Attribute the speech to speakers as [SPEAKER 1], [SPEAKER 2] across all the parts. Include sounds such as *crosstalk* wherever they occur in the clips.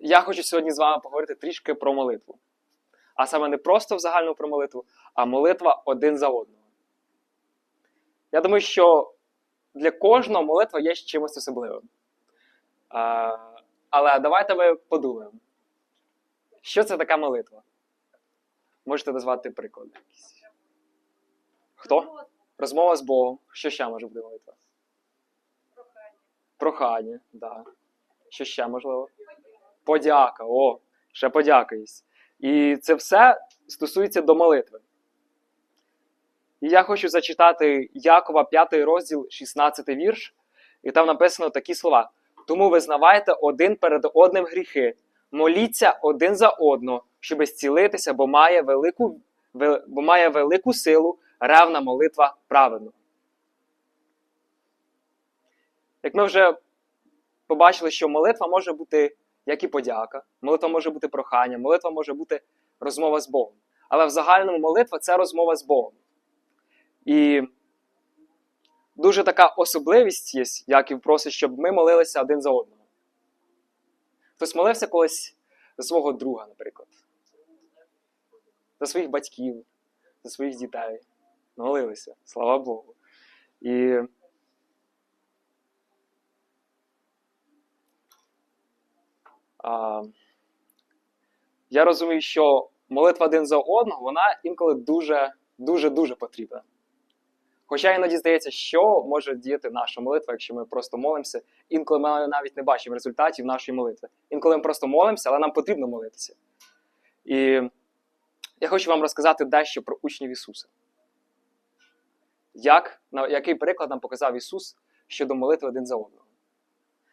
[SPEAKER 1] я хочу сьогодні з вами поговорити трішки про молитву. А саме не просто в загальну про молитву, а молитва один за одного. Я думаю, що для кожного молитва є чимось особливим. А, але давайте ми подумаємо, що це така молитва? Можете назвати приклади якісь. Хто? Розмова з Богом. Що ще може бути молитва? Прохання, так. Да. Що ще можливо? Подяка. О, ще подяка є. І це все стосується до молитви. І я хочу зачитати Якова 5 розділ, 16 вірш, і там написано такі слова: Тому визнавайте один перед одним гріхи, моліться один за одного, щоб зцілитися, бо має велику, бо має велику силу ревна молитва праведного. Як ми вже побачили, що молитва може бути як і подяка, молитва може бути прохання, молитва може бути розмова з Богом. Але в загальному молитва це розмова з Богом. І дуже така особливість є, Яків просить, щоб ми молилися один за одного. Хтось молився колись за свого друга, наприклад, за своїх батьків, за своїх дітей. Молилися, слава Богу. І а, я розумію, що молитва один за одного, вона інколи дуже, дуже, дуже потрібна. Хоча іноді здається, що може діяти наша молитва, якщо ми просто молимося, інколи ми навіть не бачимо результатів нашої молитви. Інколи ми просто молимося, але нам потрібно молитися. І я хочу вам розказати дещо про учнів Ісуса. Як, який приклад нам показав Ісус щодо молитви один за одного?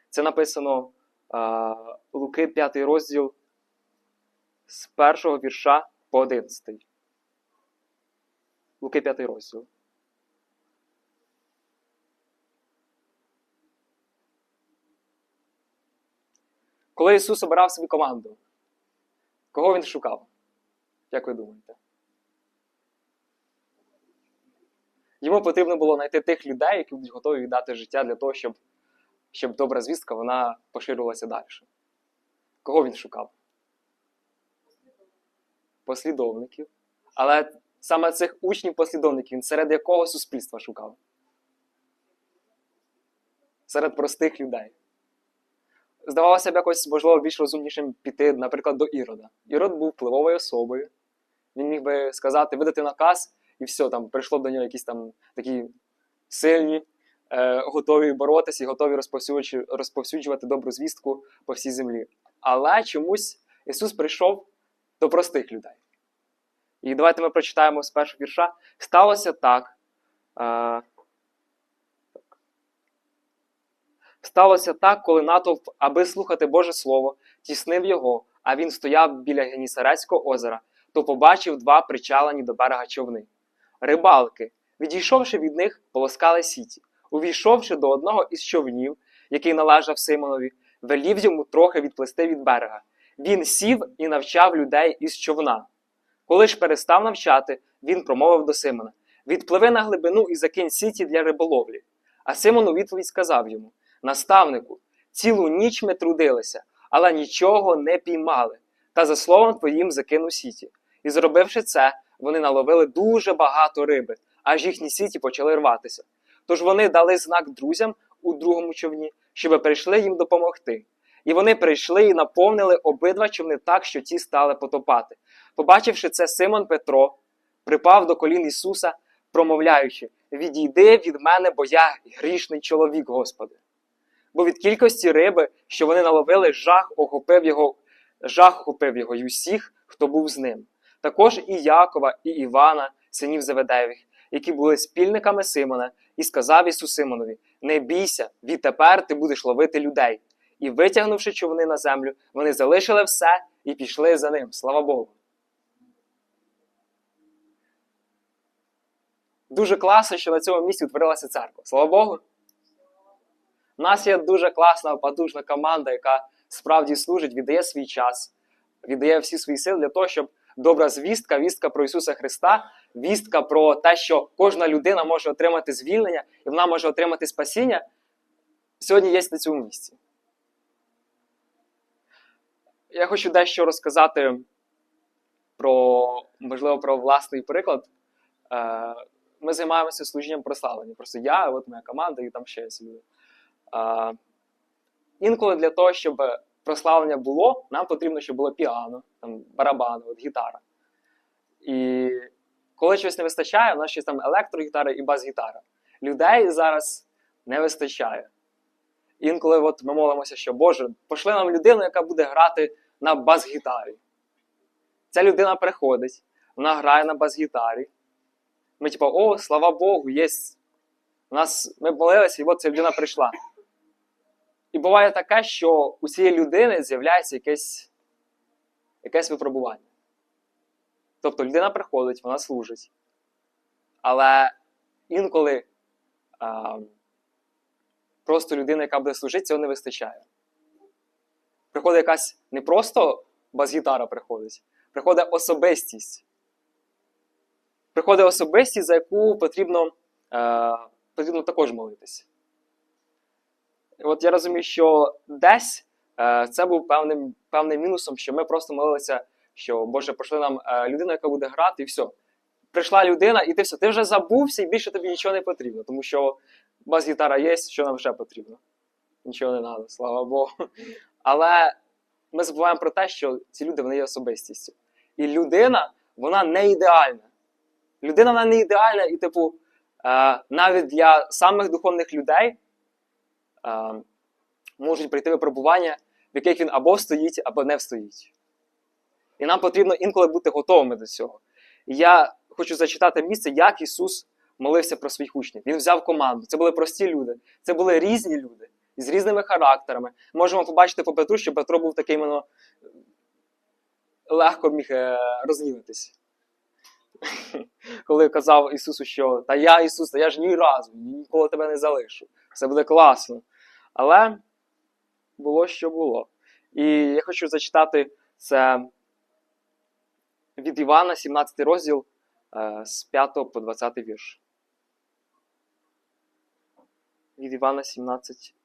[SPEAKER 1] Це написано Луки 5 розділ з першого вірша по 11. Луки 5 розділ. Коли Ісус обирав собі команду, кого він шукав? Як ви думаєте? Йому потрібно було знайти тих людей, які будуть готові віддати життя для того, щоб, щоб добра звістка вона поширювалася далі. Кого він шукав? Послідовників. Але саме цих учнів-послідовників серед якого суспільства шукав? Серед простих людей. Здавалося б, якось можливо більш розумнішим піти, наприклад, до Ірода. Ірод був впливовою особою. Він міг би сказати, видати наказ, і все, там прийшло б до нього якісь там такі сильні, е, готові боротися і готові розповсюджувати, добру звістку по всій землі. Але чомусь Ісус прийшов до простих людей. І давайте ми прочитаємо з першого вірша. Сталося так. Е, Сталося так, коли натовп, аби слухати Боже Слово, тіснив його, а він стояв біля Генісарецького озера, то побачив два причалені до берега човни. Рибалки, відійшовши від них, полоскали сіті. Увійшовши до одного із човнів, який належав Симонові, велів йому трохи відплисти від берега. Він сів і навчав людей із човна. Коли ж перестав навчати, він промовив до Симона: Відпливи на глибину і закинь сіті для риболовлі. А Симон у відповідь сказав йому: Наставнику, цілу ніч ми трудилися, але нічого не піймали. Та за словом твоїм закинув сіті. І зробивши це, вони наловили дуже багато риби, аж їхні сіті почали рватися. Тож вони дали знак друзям у другому човні, щоб прийшли їм допомогти. І вони прийшли і наповнили обидва човни так, що ті стали потопати. Побачивши це, Симон Петро припав до колін Ісуса, промовляючи: Відійди від мене, бо я грішний чоловік, Господи. Бо від кількості риби, що вони наловили, жах охопив його, жах охопив його й усіх, хто був з ним. Також і Якова, і Івана, синів Заведевих, які були спільниками Симона, і сказав Ісус Симонові: Не бійся, відтепер ти будеш ловити людей. І витягнувши човни на землю, вони залишили все і пішли за ним. Слава Богу. Дуже класно, що на цьому місці утворилася церква. Слава Богу. У нас є дуже класна, потужна команда, яка справді служить, віддає свій час, віддає всі свої сили для того, щоб добра звістка, вістка про Ісуса Христа, вістка про те, що кожна людина може отримати звільнення і вона може отримати спасіння, сьогодні є на цьому місці. Я хочу дещо розказати про, можливо, про власний приклад. Е, Ми займаємося служінням прославлення. Просто я, от моя команда і там ще є люди. Е, Інколи для того, щоб прославлення було, нам потрібно, щоб було піано, там, барабани, от, гітара. І коли щось не вистачає, у нас ще там електрогітара і бас-гітара. Людей зараз не вистачає. Інколи от ми молимося, що Боже, пошли нам людину, яка буде грати на бас-гітарі. Ця людина приходить, вона грає на бас-гітарі. Ми, типу, о, слава Богу, є. У нас ми молилися, і от ця людина прийшла. І буває таке, що у цієї людини з'являється якесь, якесь випробування. Тобто людина приходить, вона служить. Але інколи а, просто людина, яка буде служити, цього не вистачає. Приходить якась не просто бас-гітара приходить, приходить особистість. Приходить особистість, за яку потрібно, е, потрібно також молитися. От я розумію, що десь е, це був певним, певним мінусом, що ми просто молилися, що Боже, пошли нам е, людину, яка буде грати, і все. Прийшла людина, і ти все, ти вже забувся, і більше тобі нічого не потрібно, тому що бас-гітара є, що нам ще потрібно. Нічого не треба, слава Богу. Але ми забуваємо про те, що ці люди вони є особистістю. І людина, вона не ідеальна. Людина вона не ідеальна, і, типу, е, навіть для самих духовних людей можуть прийти випробування, в яких він або стоїть, або не встоїть. І нам потрібно інколи бути готовими до цього. І я хочу зачитати місце, як Ісус молився про своїх учнів. Він взяв команду. Це були прості люди, це були різні люди з різними характерами. Можемо побачити по Петру, що Петро був такий іменно легко міг е, розніватись. *laughs* Коли казав Ісусу, що Та я Ісус, та я ж ні разу, ніколи тебе не залишу. Все буде класно. Але було, що було. І я хочу зачитати це від Івана, 17 розділ е, з 5 по 20 вірш. Від Івана 17,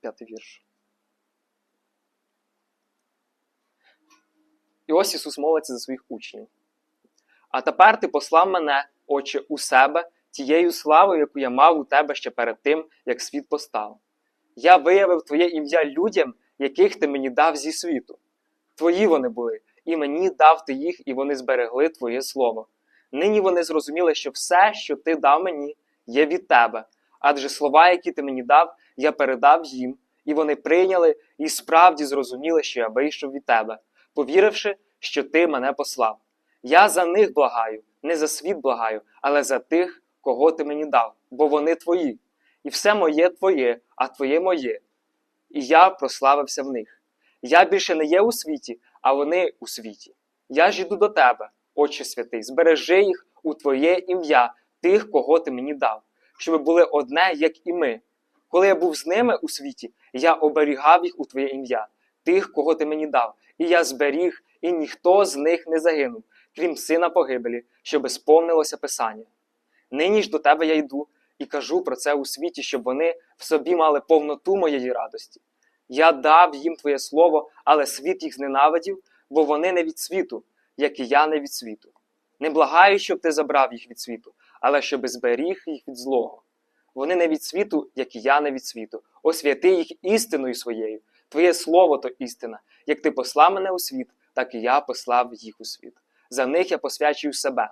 [SPEAKER 1] 5 вірш. І ось Ісус молиться за своїх учнів. А тепер ти послав мене, Отче, у себе тією славою, яку я мав у тебе ще перед тим, як світ постав. Я виявив Твоє ім'я людям, яких ти мені дав зі світу. Твої вони були, і мені дав ти їх, і вони зберегли Твоє слово. Нині вони зрозуміли, що все, що ти дав мені, є від тебе, адже слова, які ти мені дав, я передав їм, і вони прийняли і справді зрозуміли, що я вийшов від тебе, повіривши, що ти мене послав. Я за них благаю, не за світ благаю, але за тих, кого ти мені дав, бо вони твої. І все моє твоє, а твоє моє. І я прославився в них. Я більше не є у світі, а вони у світі. Я ж іду до тебе, Отче святий, збережи їх у Твоє ім'я, тих, кого ти мені дав, щоб були одне, як і ми. Коли я був з ними у світі, я оберігав їх у Твоє ім'я, тих, кого ти мені дав, і я зберіг, і ніхто з них не загинув, крім сина погибелі, щоби сповнилося Писання. Нині ж до тебе я йду і кажу про це у світі, щоб вони в собі мали повноту моєї радості. Я дав їм Твоє слово, але світ їх зненавидів, бо вони не від світу, як і я не від світу. Не благаю, щоб ти забрав їх від світу, але щоб зберіг їх від злого. Вони не від світу, як і я не від світу. Освяти їх істиною своєю. Твоє слово то істина. Як ти послав мене у світ, так і я послав їх у світ. За них я посвячую себе,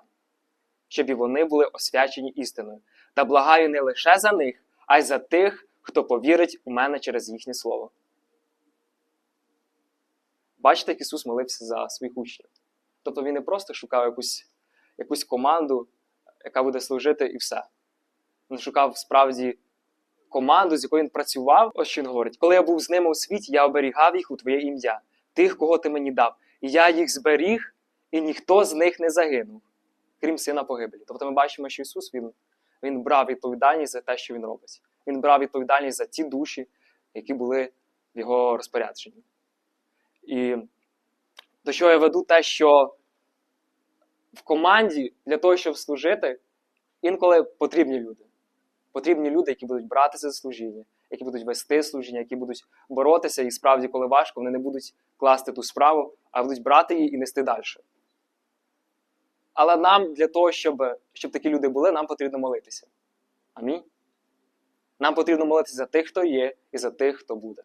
[SPEAKER 1] щоб і вони були освячені істиною. Та благаю не лише за них, а й за тих, хто повірить у мене через їхнє слово. Бачите, як Ісус молився за своїх учнів. Тобто Він не просто шукав якусь, якусь команду, яка буде служити, і все. Він шукав справді команду, з якою він працював. Ось що він говорить: коли я був з ними у світі, я оберігав їх у Твоє ім'я, тих, кого ти мені дав. І я їх зберіг, і ніхто з них не загинув, крім сина погибелі. Тобто ми бачимо, що Ісус він, він брав відповідальність за те, що Він робить. Він брав відповідальність за ті душі, які були в його розпорядженні. І до чого я веду те, що в команді для того, щоб служити, інколи потрібні люди. Потрібні люди, які будуть братися за служіння, які будуть вести служіння, які будуть боротися, і справді, коли важко, вони не будуть класти ту справу, а будуть брати її і нести далі. Але нам для того, щоб, щоб такі люди були, нам потрібно молитися. Амінь. Нам потрібно молитися за тих, хто є, і за тих, хто буде.